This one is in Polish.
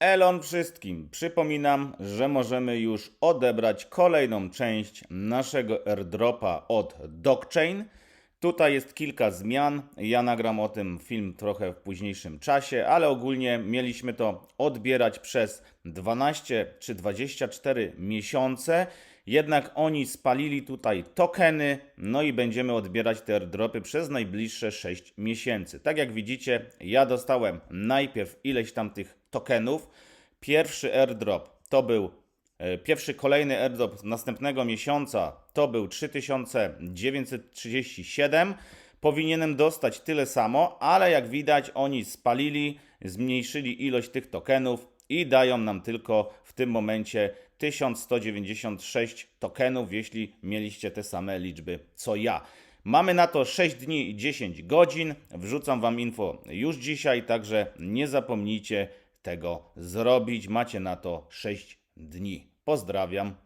Elon wszystkim. Przypominam, że możemy już odebrać kolejną część naszego airdropa od Dockchain. Tutaj jest kilka zmian. Ja nagram o tym film trochę w późniejszym czasie, ale ogólnie mieliśmy to odbierać przez 12 czy 24 miesiące. Jednak oni spalili tutaj tokeny, no i będziemy odbierać te airdropy przez najbliższe 6 miesięcy. Tak jak widzicie, ja dostałem najpierw ileś tam tych tokenów. Pierwszy airdrop to był Pierwszy kolejny airdrop następnego miesiąca to był 3937. Powinienem dostać tyle samo, ale jak widać, oni spalili, zmniejszyli ilość tych tokenów i dają nam tylko w tym momencie 1196 tokenów, jeśli mieliście te same liczby co ja. Mamy na to 6 dni i 10 godzin. Wrzucam Wam info już dzisiaj, także nie zapomnijcie tego zrobić. Macie na to 6 dni. Pozdrawiam.